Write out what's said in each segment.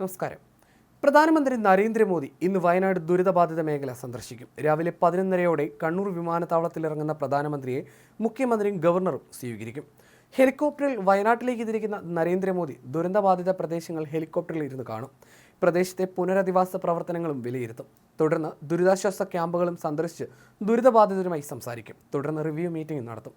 നമസ്കാരം. പ്രധാനമന്ത്രി നരേന്ദ്രമോദി ഇന്ന് വയനാട് ദുരിതബാധിത മേഖല സന്ദർശിക്കും. രാവിലെ പതിനൊന്നരയോടെ കണ്ണൂർ വിമാനത്താവളത്തിൽ ഇറങ്ങുന്ന പ്രധാനമന്ത്രിയെ മുഖ്യമന്ത്രിയും ഗവർണറും സ്വീകരിക്കും. ഹെലികോപ്റ്ററിൽ വയനാട്ടിലേക്ക് തിരിക്കുന്ന നരേന്ദ്രമോദി ദുരന്തബാധിത പ്രദേശങ്ങൾ ഹെലികോപ്റ്ററിൽ ഇരുന്ന് കാണും. പ്രദേശത്തെ പുനരധിവാസ പ്രവർത്തനങ്ങളും വിലയിരുത്തും. തുടർന്ന് ദുരിതാശ്വാസ ക്യാമ്പുകളും സന്ദർശിച്ച് ദുരിതബാധിതരുമായി സംസാരിക്കും. തുടർന്ന് റിവ്യൂ മീറ്റിംഗ് നടത്തും.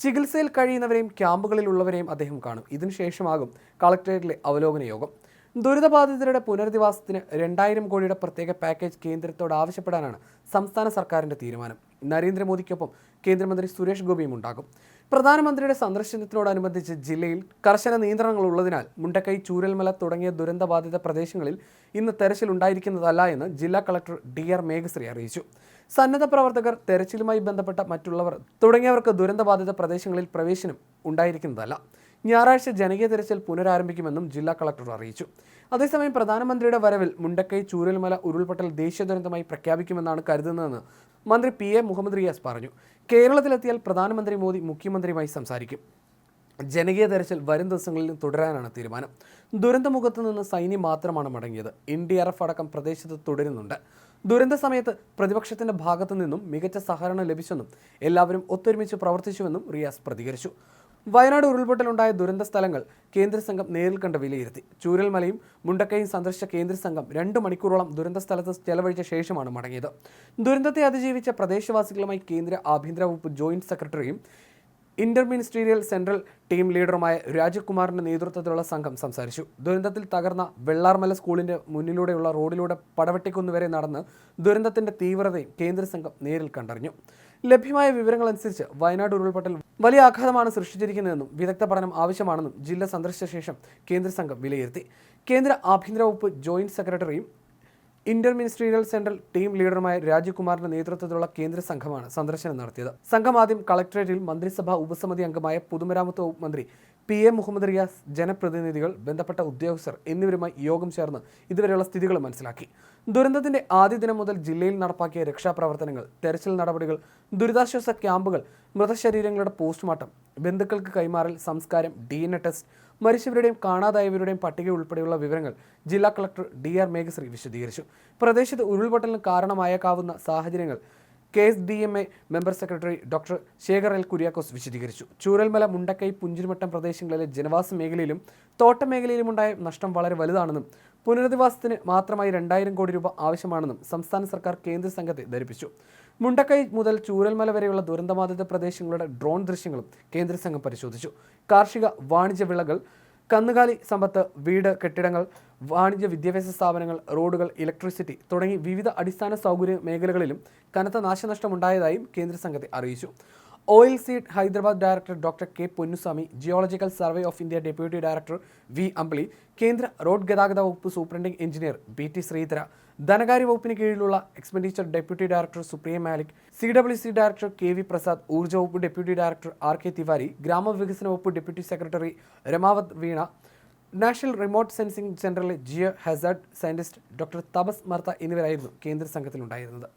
ചികിത്സയിൽ കഴിയുന്നവരെയും ക്യാമ്പുകളിലുള്ളവരെയും അദ്ദേഹം കാണും. ഇതിനുശേഷമാകും കളക്ടറേറ്റിലെ അവലോകന യോഗം. ദുരിതബാധിതരുടെ പുനരധിവാസത്തിന് രണ്ടായിരം കോടിയുടെ പ്രത്യേക പാക്കേജ് കേന്ദ്രത്തോട് ആവശ്യപ്പെടാനാണ് സംസ്ഥാന സർക്കാരിന്റെ തീരുമാനം. നരേന്ദ്രമോദിക്കൊപ്പം കേന്ദ്രമന്ത്രി സുരേഷ് ഗോപിയും ഉണ്ടാകും. പ്രധാനമന്ത്രിയുടെ സന്ദർശനത്തിനോടനുബന്ധിച്ച് ജില്ലയിൽ കർശന നിയന്ത്രണങ്ങൾ ഉള്ളതിനാൽ മുണ്ടക്കൈ ചൂരൽമല തുടങ്ങിയ ദുരന്തബാധിത പ്രദേശങ്ങളിൽ ഇന്ന് തെരച്ചിൽ ഉണ്ടായിരിക്കുന്നതല്ല എന്ന് ജില്ലാ കളക്ടർ ഡി ആർ മേഘശ്രീ അറിയിച്ചു. സന്നദ്ധ പ്രവർത്തകർ തെരച്ചിലുമായി ബന്ധപ്പെട്ട മറ്റുള്ളവർ തുടങ്ങിയവർക്ക് ദുരന്തബാധിത പ്രദേശങ്ങളിൽ പ്രവേശനം ഉണ്ടായിരിക്കുന്നതല്ല. ഞായറാഴ്ച ജനകീയ തെരച്ചിൽ പുനരാരംഭിക്കുമെന്നും ജില്ലാ കളക്ടർ അറിയിച്ചു. അതേസമയം പ്രധാനമന്ത്രിയുടെ വരവിൽ മുണ്ടക്കൈ ചൂരൽമല ഉരുൾപൊട്ടൽ ദേശീയ ദുരന്തമായി പ്രഖ്യാപിക്കുമെന്നാണ് കരുതുന്നതെന്ന് മന്ത്രി പി എ മുഹമ്മദ് റിയാസ് പറഞ്ഞു. കേരളത്തിലെത്തിയാൽ പ്രധാനമന്ത്രി മോദി മുഖ്യമന്ത്രിയുമായി സംസാരിക്കും. ജനകീയ തെരച്ചിൽ വരും ദിവസങ്ങളിൽ തുടരാനാണ് തീരുമാനം. ദുരന്തമുഖത്ത് നിന്ന് സൈന്യം മാത്രമാണ് മടങ്ങിയത്. എൻ ഡി ആർ എഫ് അടക്കം പ്രദേശത്ത് തുടരുന്നുണ്ട്. ദുരന്ത സമയത്ത് പ്രതിപക്ഷത്തിന്റെ ഭാഗത്തു നിന്നും മികച്ച സഹകരണം ലഭിച്ചെന്നും എല്ലാവരും ഒത്തൊരുമിച്ച് പ്രവർത്തിച്ചുവെന്നും റിയാസ് പ്രതികരിച്ചു. വയനാട് ഉരുൾപൊട്ടലുണ്ടായ ദുരന്ത സ്ഥലങ്ങൾ കേന്ദ്ര സംഘം നേരിൽ കണ്ട് വിലയിരുത്തി. ചൂരൽമലയും മുണ്ടക്കയും സന്ദർശിച്ച കേന്ദ്ര സംഘം രണ്ട് മണിക്കൂറോളം ദുരന്ത സ്ഥലത്ത് ചെലവഴിച്ച ശേഷമാണ് മടങ്ങിയത്. ദുരന്തത്തെ അതിജീവിച്ച പ്രദേശവാസികളുമായി കേന്ദ്ര ആഭ്യന്തര വകുപ്പ് ജോയിന്റ് സെക്രട്ടറിയും ഇന്റർ മിനിസ്റ്റീരിയൽ സെൻട്രൽ ടീം ലീഡറുമായ രാജകുമാറിന്റെ നേതൃത്വത്തിലുള്ള സംഘം സംസാരിച്ചു. ദുരന്തത്തിൽ തകർന്ന വെള്ളാർമല സ്കൂളിന്റെ മുന്നിലൂടെയുള്ള റോഡിലൂടെ പടവെട്ടിക്കുന്നുവരെ നടന്ന് ദുരന്തത്തിന്റെ തീവ്രതയും കേന്ദ്ര സംഘം നേരിൽ കണ്ടറിഞ്ഞു. ലഭ്യമായ വിവരങ്ങൾ അനുസരിച്ച് വയനാട് ഉരുൾപൊട്ടൽ വലിയ ആഘാതമാണ് സൃഷ്ടിച്ചിരിക്കുന്നതെന്നും വിദഗ്ധ പഠനം ആവശ്യമാണെന്നും ജില്ല സന്ദർശിച്ച ശേഷം കേന്ദ്ര സംഘം വിലയിരുത്തി. കേന്ദ്ര ആഭ്യന്തര വകുപ്പ് ജോയിന്റ് സെക്രട്ടറിയും ഇന്റർ മിനിസ്ട്രിയൽ സെൻട്രൽ ടീം ലീഡറുമായ രാജീവ്കുമാറിന്റെ നേതൃത്വത്തിലുള്ള കേന്ദ്ര സംഘമാണ് സന്ദർശനം നടത്തിയത്. സംഘം ആദ്യം കളക്ടറേറ്റിൽ മന്ത്രിസഭാ ഉപസമിതി അംഗമായ പൊതുമരാമത്ത് വകുപ്പ് മന്ത്രി പി എ മുഹമ്മദ് റിയാസ് ജനപ്രതിനിധികൾ ബന്ധപ്പെട്ട ഉദ്യോഗസ്ഥർ എന്നിവരുമായി യോഗം ചേർന്ന് ഇതുവരെയുള്ള സ്ഥിതികൾ മനസ്സിലാക്കി. ദുരന്തത്തിന്റെ ആദ്യ ദിനം മുതൽ ജില്ലയിൽ നടപ്പാക്കിയ രക്ഷാപ്രവർത്തനങ്ങൾ തെരച്ചിൽ നടപടികൾ ദുരിതാശ്വാസ ക്യാമ്പുകൾ മൃതശരീരങ്ങളുടെ പോസ്റ്റ്മോർട്ടം ബന്ധുക്കൾക്ക് കൈമാറൽ സംസ്കാരം ഡി എൻ എ ടെസ്റ്റ് മരിച്ചവരുടെയും കാണാതായവരുടെയും പട്ടിക ഉൾപ്പെടെയുള്ള വിവരങ്ങൾ ജില്ലാ കളക്ടർ ഡി ആർ മേഘശ്രീ വിശദീകരിച്ചു. പ്രദേശത്ത് ഉരുൾപൊട്ടലിന് കാരണമായേക്കാവുന്ന സാഹചര്യങ്ങൾ K S D M A member secretary doctor Shekhar L Kuriakose വിശദീകരിച്ചു. ചൂരൽമല മുണ്ടക്കൈ പുഞ്ചിരിമട്ടം പ്രദേശങ്ങളിലെ ജനവാസ മേഖലയിലും തോട്ട മേഖലയിലുമുണ്ടായ നഷ്ടം വളരെ വലുതാണെന്നും പുനരധിവാസത്തിന് മാത്രമായി രണ്ടായിരം കോടി രൂപ ആവശ്യമാണെന്നും സംസ്ഥാന സർക്കാർ കേന്ദ്ര സംഘത്തെ ധരിപ്പിച്ചു. മുണ്ടക്കൈ മുതൽ ചൂരൽമല വരെയുള്ള ദുരന്തബാധിത പ്രദേശങ്ങളുടെ ഡ്രോൺ ദൃശ്യങ്ങളും കേന്ദ്ര സംഘം പരിശോധിച്ചു. കാർഷിക വാണിജ്യ വിളകൾ കന്നുകാലി സമ്പത്ത് വീട് കെട്ടിടങ്ങൾ വാണിജ്യ വിദ്യാഭ്യാസ സ്ഥാപനങ്ങൾ റോഡുകൾ ഇലക്ട്രിസിറ്റി തുടങ്ങി വിവിധ അടിസ്ഥാന സൗകര്യ മേഖലകളിലും കനത്ത നാശനഷ്ടമുണ്ടായതായും കേന്ദ്ര സംഘത്തെ അറിയിച്ചു. Oil seed Hyderabad director doctor K Ponnuswamy geological survey of India deputy director V Ambili കേന്ദ്ര റോഡ് ഗതാഗത വകുപ്പ് superintending engineer B T Sreedhara ധനകാര്യ വകുപ്പിന് കീഴിലുള്ള expenditure deputy director Supriya Malik C W C director K V Prasad ഊർജ വകുപ്പ് deputy director R K Tiwari ഗ്രാമവികസന വകുപ്പ് deputy secretary Ramavath Veena national remote sensing സെന്ററിലെ ജിയോ ഹസാർഡ് സയന്റിസ്റ്റ് ഡോക്ടർ തപസ് മർത്ത എന്നിവരായിരുന്നു കേന്ദ്ര സംഘത്തിലുണ്ടായിരുന്നത്.